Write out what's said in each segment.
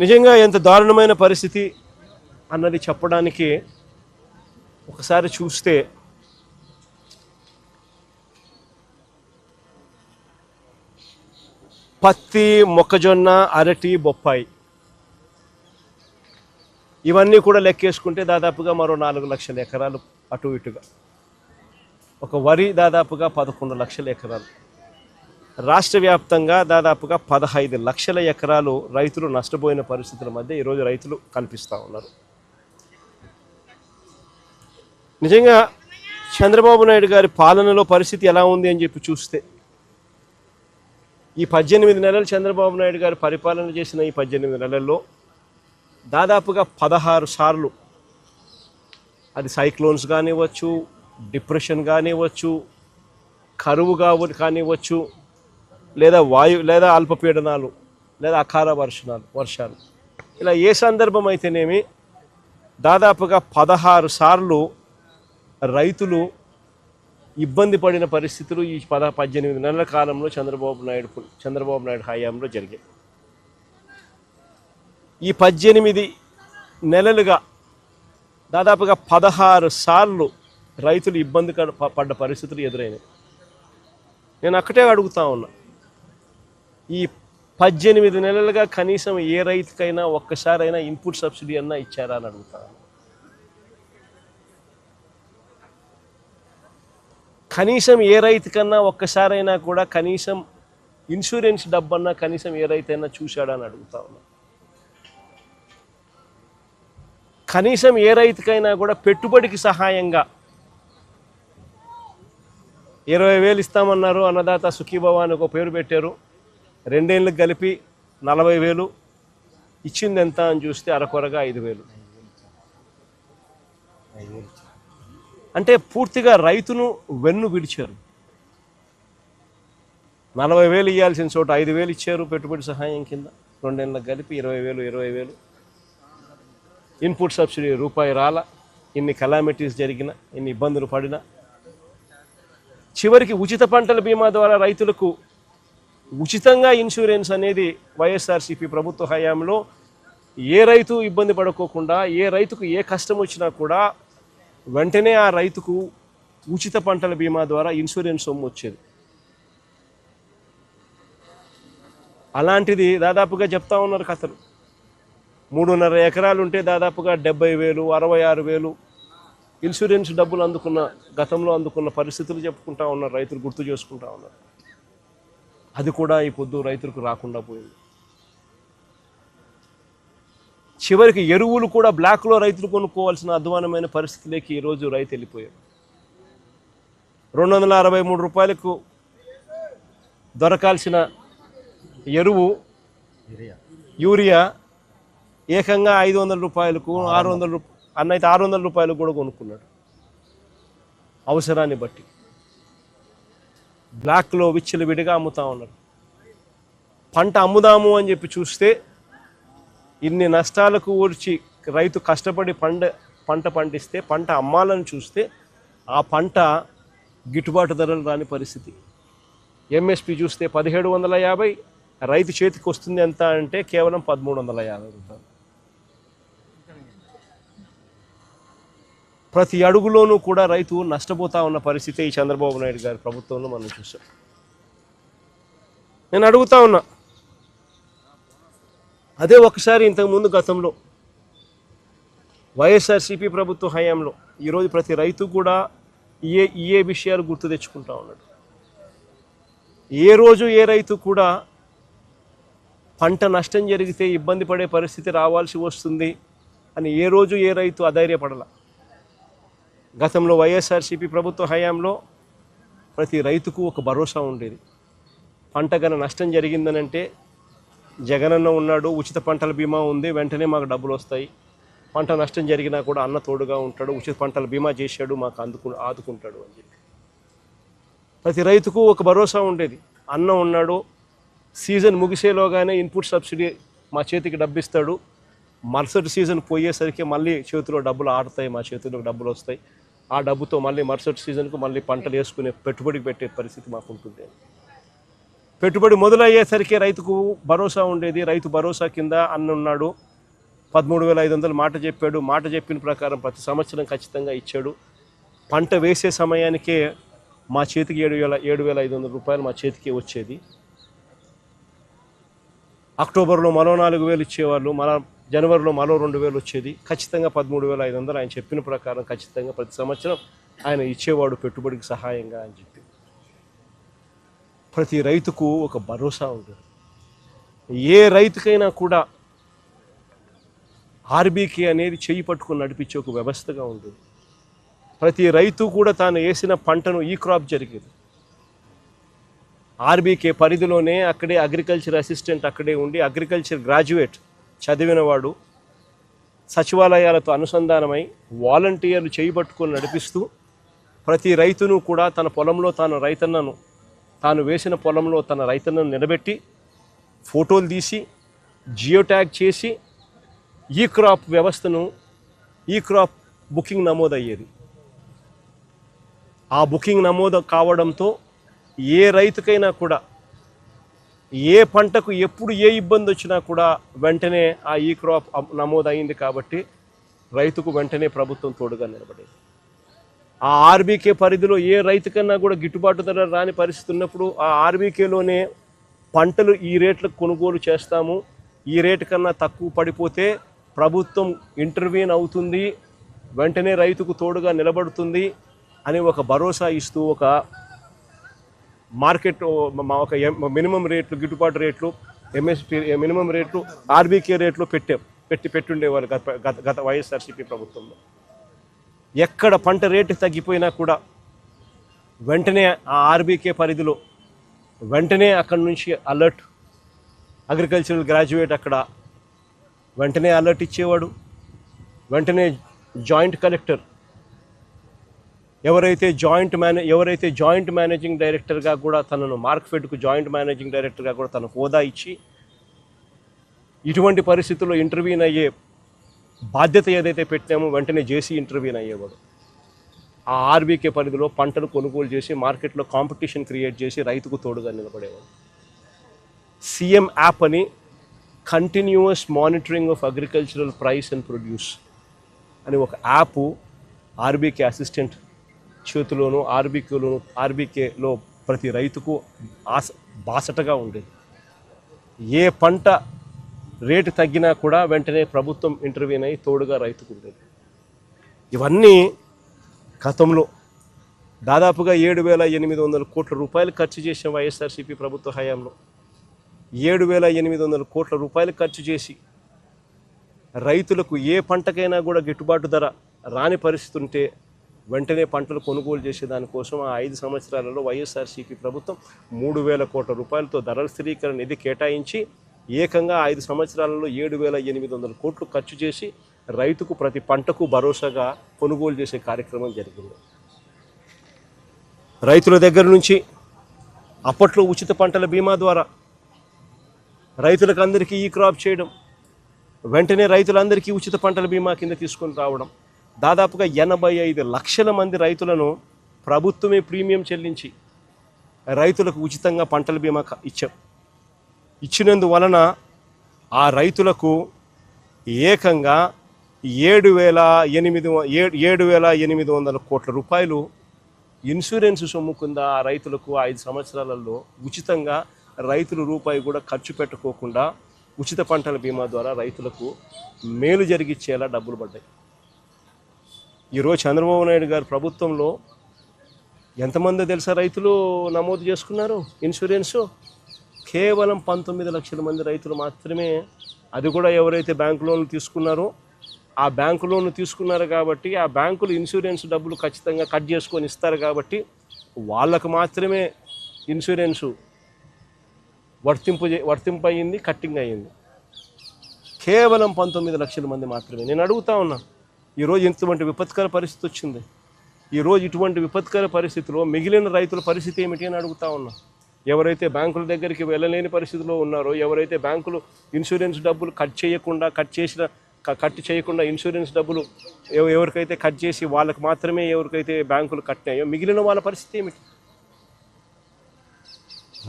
నిజంగా ఎంత దారుణమైన పరిస్థితి అన్నది చెప్పడానికి ఒకసారి చూస్తే పత్తి మొక్కజొన్న అరటి బొప్పాయి. ఇవన్నీ కూడా లెక్కేసుకుంటే దాదాపుగా మరో నాలుగు లక్షల ఎకరాలు అటు ఇటుగా. ఒక వరి దాదాపుగా పదకొండు లక్షల ఎకరాలు. రాష్ట్ర వ్యాప్తంగా దాదాపుగా పదహైదు లక్షల ఎకరాలు రైతులు నష్టపోయిన పరిస్థితుల మధ్య ఈరోజు రైతులు కనిపిస్తూ ఉన్నారు. నిజంగా చంద్రబాబు నాయుడు గారి పాలనలో పరిస్థితి ఎలా ఉంది అని చెప్పి చూస్తే ఈ పద్దెనిమిది నెలలు చంద్రబాబు నాయుడు గారు పరిపాలన చేసిన ఈ పద్దెనిమిది నెలల్లో దాదాపుగా పదహారు సార్లు అది సైక్లోన్స్ కానివ్వచ్చు డిప్రెషన్ కానివ్వచ్చు కరువు కావు కానివ్వచ్చు లేదా వాయు లేదా అల్పపీడనాలు లేదా అకార వర్షాలు వర్షాలు. ఇలా ఏ సందర్భం అయితేనేమి దాదాపుగా పదహారు సార్లు రైతులు ఇబ్బంది పడిన పరిస్థితులు ఈ పద పద్దెనిమిది నెలల కాలంలో చంద్రబాబు నాయుడు చంద్రబాబు నాయుడు హయాంలో జరిగాయి. ఈ పద్దెనిమిది నెలలుగా దాదాపుగా పదహారు సార్లు రైతులు ఇబ్బంది కడ- పడ్డ పరిస్థితులు ఎదురైనాయి. నేను అక్కడే అడుగుతా ఉన్నా. ఈ పద్దెనిమిది నెలలుగా కనీసం ఏ రైతుకైనా ఒక్కసారైనా ఇన్పుట్ సబ్సిడీ అన్నా ఇచ్చారా అని అడుగుతాను కనీసం ఏ రైతుకన్నా ఒక్కసారైనా కూడా కనీసం ఇన్సూరెన్స్ డబ్బన్నా కనీసం ఏ రైతైనా చూశాడా అని అడుగుతా ఉన్నా. కనీసం ఏ రైతుకైనా కూడా పెట్టుబడికి సహాయంగా ఇరవై వేలు ఇస్తామన్నారు అన్నదాత సుఖీభవ అని ఒక పేరు పెట్టారు. రెండేళ్ళకి కలిపి నలభై వేలు. ఇచ్చింది ఎంత అని చూస్తే అరకొరగా ఐదు వేలు. అంటే పూర్తిగా రైతును వెన్ను విడిచారు. నలభై వేలు ఇవ్వాల్సిన చోట ఐదు వేలు ఇచ్చారు పెట్టుబడి సహాయం కింద. రెండేళ్ళకి కలిపి ఇరవై వేలు ఇరవై వేలు. ఇన్పుట్ సబ్సిడీ రూపాయి రాల. ఇన్ని కలామిటీస్ జరిగిన ఇన్ని ఇబ్బందులు పడిన. చివరికి ఉచిత పంటల బీమా ద్వారా రైతులకు ఉచితంగా ఇన్సూరెన్స్ అనేది వైఎస్ఆర్సీపీ ప్రభుత్వ హయాంలో ఏ రైతు ఇబ్బంది పడుకోకుండా ఏ రైతుకు ఏ కష్టం వచ్చినా కూడా వెంటనే ఆ రైతుకు ఉచిత పంటల బీమా ద్వారా ఇన్సూరెన్స్ సొమ్ము వచ్చేది. అలాంటిది దాదాపుగా చెప్తా ఉన్నారు కథలు. మూడున్నర ఎకరాలు ఉంటే దాదాపుగా డెబ్బై వేలు అరవై ఆరు వేలు ఇన్సూరెన్స్ డబ్బులు అందుకున్న గతంలో అందుకున్న పరిస్థితులు చెప్పుకుంటా ఉన్నారు రైతులు గుర్తు చేసుకుంటా ఉన్నారు. అది కూడా ఈ పొద్దు రైతులకు రాకుండా పోయింది. చివరికి ఎరువులు కూడా బ్లాక్లో రైతులు కొనుక్కోవాల్సిన అధ్వానమైన పరిస్థితిలోకి ఈరోజు రైతు వెళ్ళిపోయారు రెండు వందల అరవై మూడు రూపాయలకు దొరకాల్సిన ఎరువు యూరియా ఏకంగా ఐదు వందల రూపాయలకు ఆరు వందల రూప అన్న అయితే ఆరు వందల రూపాయలకు కూడా కొనుక్కున్నాడు. అవసరాన్ని బట్టి. బ్లాక్లో విచ్చలు విడిగా అమ్ముతా ఉన్నారు. పంట అమ్ముదాము అని చెప్పి చూస్తే ఇన్ని నష్టాలకు ఊడ్చి రైతు కష్టపడి పంట పంట పండిస్తే పంట అమ్మాలని చూస్తే ఆ పంట గిట్టుబాటు ధరలు రాని పరిస్థితి. ఎంఎస్పి చూస్తే పదిహేడు వందల యాభై రైతు చేతికి వస్తుంది ఎంత అంటే కేవలం పదమూడు వందల యాభై రూపాయలు. ప్రతి అడుగులోనూ కూడా రైతు నష్టపోతా ఉన్న పరిస్థితి ఈ చంద్రబాబు నాయుడు గారి ప్రభుత్వంలో మనం చూసాం. నేను అడుగుతా ఉన్నా. అదే ఒకసారి ఇంతకుముందు గతంలో వైఎస్ఆర్సీపీ ప్రభుత్వ హయాంలో ఈరోజు ప్రతి రైతు కూడా ఏ ఏ విషయాలు గుర్తు తెచ్చుకుంటా ఉన్నాడు. ఏ రోజు ఏ రైతు కూడా పంట నష్టం జరిగితే ఇబ్బంది పడే పరిస్థితి రావాల్సి వస్తుంది అని ఏ రోజు ఏ రైతు అధైర్యపడలా. గతంలో వైఎస్ఆర్సీపీ ప్రభుత్వ హయాంలో ప్రతి రైతుకు ఒక భరోసా ఉండేది. పంట గన నష్టం జరిగిందనంటే జగనన్న ఉన్నాడు ఉచిత పంటల బీమా ఉంది వెంటనే మాకు డబ్బులు వస్తాయి పంట నష్టం జరిగినా కూడా అన్న తోడుగా ఉంటాడు ఉచిత పంటల బీమా చేశాడు మాకు అందుకు ఆదుకుంటాడు అని చెప్పి. ప్రతి రైతుకు ఒక భరోసా ఉండేది. అన్న ఉన్నాడు సీజన్ ముగిసేలోగానే ఇన్పుట్ సబ్సిడీ మా చేతికి డబ్బు ఇస్తాడు మరుసటి సీజన్ పోయేసరికి మళ్ళీ చేతిలో డబ్బులు ఆడతాయి మా చేతిలో డబ్బులు వస్తాయి ఆ డబ్బుతో మళ్ళీ మరుసటి సీజన్కు మళ్ళీ పంటలు వేసుకునే పెట్టుబడికి పెట్టే పరిస్థితి మాకు ఉంటుంది పెట్టుబడి మొదలయ్యేసరికి రైతుకు భరోసా ఉండేది. రైతు భరోసా కింద అన్నున్నాడు. పదమూడు వేల ఐదు వందలు మాట చెప్పాడు. మాట చెప్పిన ప్రకారం ప్రతి సంవత్సరం ఖచ్చితంగా ఇచ్చాడు. పంట వేసే సమయానికే మా చేతికి ఏడు వేల ఏడు వేల ఐదు వందల రూపాయలు మా చేతికి వచ్చేది. అక్టోబర్లో మరో నాలుగు వేలు ఇచ్చేవాళ్ళు. మరో జనవరిలో మరో రెండు వేలు వచ్చేది. ఖచ్చితంగా పదమూడు వేల ఐదు వందలు ఆయన చెప్పిన ప్రకారం ఖచ్చితంగా ప్రతి సంవత్సరం ఆయన ఇచ్చేవాడు పెట్టుబడికి సహాయంగా అని చెప్పి. ప్రతి రైతుకు ఒక భరోసా ఉంటుంది. ఏ రైతుకైనా కూడా ఆర్బీకే అనేది చేయి పట్టుకుని నడిపించే ఒక వ్యవస్థగా ఉంటుంది. ప్రతి రైతు కూడా తాను వేసిన పంటను ఈ క్రాప్ జరిగేది. ఆర్బీకే పరిధిలోనే అక్కడే అగ్రికల్చర్ అసిస్టెంట్ అక్కడే ఉండి అగ్రికల్చర్ గ్రాడ్యుయేట్ చదివినవాడు సచివాలయాలతో అనుసంధానమై వాలంటీర్లు చేయబట్టుకొని నడిపిస్తూ ప్రతి రైతును కూడా తన పొలంలో తాను రైతన్నను తాను వేసిన పొలంలో తన రైతన్నను నిలబెట్టి ఫోటోలు తీసి జియో ట్యాగ్ చేసి ఈ క్రాప్ వ్యవస్థను ఈ క్రాప్ బుకింగ్ నమోదయ్యేది. ఆ బుకింగ్ నమోదు కావడంతో ఏ రైతుకైనా కూడా ఏ పంటకు ఎప్పుడు ఏ ఇబ్బంది వచ్చినా కూడా వెంటనే ఆ ఈ క్రాప్ నమోదయింది నమోదైంది కాబట్టి రైతుకు వెంటనే ప్రభుత్వం తోడుగా నిలబడేది. ఆ ఆర్బీకే పరిధిలో ఏ రైతుకన్నా కూడా గిట్టుబాటు ధర రాని పరిస్థితి ఉన్నప్పుడు ఆ ఆర్బీకేలోనే పంటలు ఈ రేట్లకు కొనుగోలు చేస్తాము. ఈ రేటు కన్నా తక్కువ పడిపోతే ప్రభుత్వం ఇంటర్వ్యూన్ అవుతుంది. వెంటనే రైతుకు తోడుగా నిలబడుతుంది అని ఒక భరోసా ఇస్తూ ఒక మార్కెట్ మా ఒక మినిమం రేట్లు గిట్టుబాటు రేట్లు ఎంఎస్పి మినిమం రేట్లు ఆర్బీకే రేట్లు పెట్టాం. పెట్టి పెట్టుండేవారు గత గత గత వైఎస్ఆర్సీపీ ప్రభుత్వంలో. ఎక్కడ పంట రేటు తగ్గిపోయినా కూడా వెంటనే ఆ ఆర్బీకే పరిధిలో వెంటనే అక్కడి నుంచి అలర్ట్ అగ్రికల్చరల్ గ్రాడ్యుయేట్ అక్కడ వెంటనే అలర్ట్ ఇచ్చేవాడు. వెంటనే జాయింట్ కలెక్టర్ ఎవరైతే జాయింట్ మేనే ఎవరైతే జాయింట్ మేనేజింగ్ డైరెక్టర్గా కూడా తనను మార్క్ఫెడ్కు జాయింట్ మేనేజింగ్ డైరెక్టర్గా కూడా తన హోదా ఇచ్చి ఇటువంటి పరిస్థితుల్లో ఇంటర్వ్యూన్ అయ్యే బాధ్యత ఏదైతే పెట్టామో వెంటనే జేసీ ఇంటర్వ్యూన్ అయ్యేవాడు. ఆ ఆర్బీకే పరిధిలో పంటలు కొనుగోలు చేసి మార్కెట్లో కాంపిటీషన్ క్రియేట్ చేసి రైతుకు తోడుగా నిలబడేవాడు. సీఎం యాప్ అని continuous monitoring of agricultural price and produce అని ఒక యాప్ ఆర్బీకే అసిస్టెంట్ చేతిలోను ఆర్బీకేలోను ఆర్బీకేలో ప్రతి రైతుకు ఆస బాసటగా ఉండేది. ఏ పంట రేటు తగ్గినా కూడా వెంటనే ప్రభుత్వం ఇంటర్వ్యూన్ అయి తోడుగా రైతుకు ఉండేది. ఇవన్నీ గతంలో దాదాపుగా ఏడు వేల ఎనిమిది వందల కోట్ల రూపాయలు ఖర్చు చేసిన వైఎస్ఆర్సీపీ ప్రభుత్వ హయాంలో ఏడు వేల ఎనిమిది వందల కోట్ల రూపాయలు ఖర్చు చేసి రైతులకు ఏ పంటకైనా కూడా గిట్టుబాటు ధర రాని పరిస్థితి ఉంటే వెంటనే పంటలు కొనుగోలు చేసే దానికోసం ఆ ఐదు సంవత్సరాలలో వైఎస్ఆర్సీపీ ప్రభుత్వం మూడు వేల కోట్ల రూపాయలతో ధరల స్థిరీకరణ నిధి కేటాయించి ఏకంగా ఐదు సంవత్సరాలలో ఏడు వేల ఎనిమిది వందల కోట్లు ఖర్చు చేసి రైతుకు ప్రతి పంటకు భరోసాగా కొనుగోలు చేసే కార్యక్రమం జరిగింది. రైతుల దగ్గర నుంచి అప్పట్లో ఉచిత పంటల బీమా ద్వారా రైతులకు అందరికీ ఈ క్రాప్ చేయడం వెంటనే రైతులందరికీ ఉచిత పంటల బీమా కింద తీసుకొని రావడం దాదాపుగా ఎనభై ఐదు లక్షల మంది రైతులను ప్రభుత్వమే ప్రీమియం చెల్లించి రైతులకు ఉచితంగా పంటల బీమా ఇచ్చాం. ఇచ్చినందువలన ఆ రైతులకు ఏకంగా ఏడు వేల ఎనిమిది ఏడు వేల ఎనిమిది వందల కోట్ల రూపాయలు ఇన్సూరెన్స్ సొమ్ము కింద ఆ రైతులకు ఐదు సంవత్సరాలలో ఉచితంగా రైతులు రూపాయి కూడా ఖర్చు పెట్టుకోకుండా ఉచిత పంటల బీమా ద్వారా రైతులకు మేలు జరిగిచ్చేలా డబ్బులు పడ్డాయి. ఈరోజు చంద్రబాబు నాయుడు గారు ప్రభుత్వంలో ఎంతమంది తెలుసా రైతులు నమోదు చేసుకున్నారు? ఇన్సూరెన్సు? కేవలం పంతొమ్మిది లక్షల మంది రైతులు మాత్రమే. అది కూడా ఎవరైతే బ్యాంకు లోన్లు తీసుకున్నారో ఆ బ్యాంకు లోన్లు తీసుకున్నారు కాబట్టి ఆ బ్యాంకులు ఇన్సూరెన్స్ డబ్బులు ఖచ్చితంగా కట్ చేసుకొని ఇస్తారు కాబట్టి వాళ్ళకు మాత్రమే ఇన్సూరెన్సు వర్తింపు వర్తింపు అయ్యింది కట్టింగ్ అయ్యింది కేవలం పంతొమ్మిది లక్షల మంది మాత్రమే. నేను అడుగుతా ఉన్నా ఈరోజు ఇంతమంది విపత్కర పరిస్థితి వచ్చింది. ఈరోజు ఇటువంటి విపత్కర పరిస్థితిలో మిగిలిన రైతుల పరిస్థితి ఏమిటి అని అడుగుతా ఉన్నా. ఎవరైతే బ్యాంకుల దగ్గరికి వెళ్ళలేని పరిస్థితిలో ఉన్నారో ఎవరైతే బ్యాంకులు ఇన్సూరెన్స్ డబ్బులు కట్ చేయకుండా కట్ చేసిన కట్ చేయకుండా ఇన్సూరెన్స్ డబ్బులు ఎవరికైతే కట్ చేసి వాళ్ళకి మాత్రమే ఎవరికైతే బ్యాంకులు కట్టినాయో మిగిలిన వాళ్ళ పరిస్థితి ఏమిటి?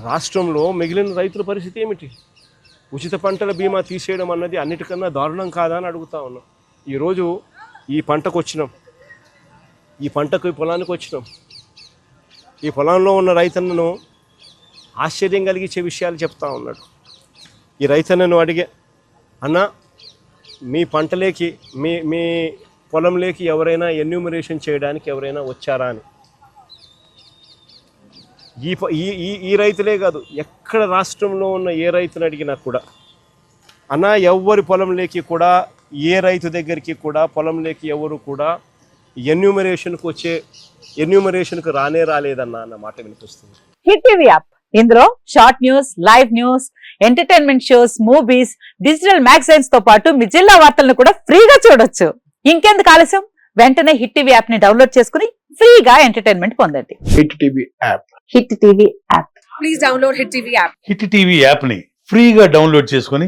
రాష్ట్రంలో మిగిలిన రైతుల పరిస్థితి ఏమిటి? ఉచిత పంటల బీమా తీసేయడం అన్నది అన్నిటికన్నా దారుణం కాదా అని అడుగుతా ఉన్నాం. ఈరోజు ఈ పంటకు వచ్చినాం. ఈ పంటకు ఈ పొలానికి వచ్చినాం. ఈ పొలంలో ఉన్న రైతన్నను ఆశ్చర్యం కలిగించే విషయాలు చెప్తా ఉన్నాడు. ఈ రైతన్నను అడిగే అన్న మీ పంటలేకి మీ మీ పొలంలోకి ఎవరైనా ఎన్యూమరేషన్ చేయడానికి ఎవరైనా వచ్చారా అని? ఈ ఈ ఈ ఈ రైతులే కాదు ఎక్కడ రాష్ట్రంలో ఉన్న ఏ రైతుని అడిగినా కూడా అన్న ఎవ్వరి పొలంలోకి కూడా ఏ రైతు దగ్గరికి కూడా పొలంలోకి ఎవరు కూడా ఎన్యూమరేషన్కి వచ్చే ఎన్యూమరేషన్కి రానే రాలేదన్న అన్న మాట వినిపిస్తుంది. Hit TV app. ఇందులో short news live news entertainment shows movies digital మ్యాగజైన్స్తో పాటు మీ జిల్లా వార్తలను కూడా ఫ్రీగా చూడొచ్చు. ఇంకెందుకు ఆలస్యం? వెంటనే హిట్ టీవీ యాప్ని డౌన్లోడ్ చేసుకుని ఫ్రీగా ఎంటర్టైన్మెంట్ పొందండి. Hit TV app. Hit TV app. Please download Hit TV app. Hit TV యాప్ని ఫ్రీగా డౌన్లోడ్ చేసుకొని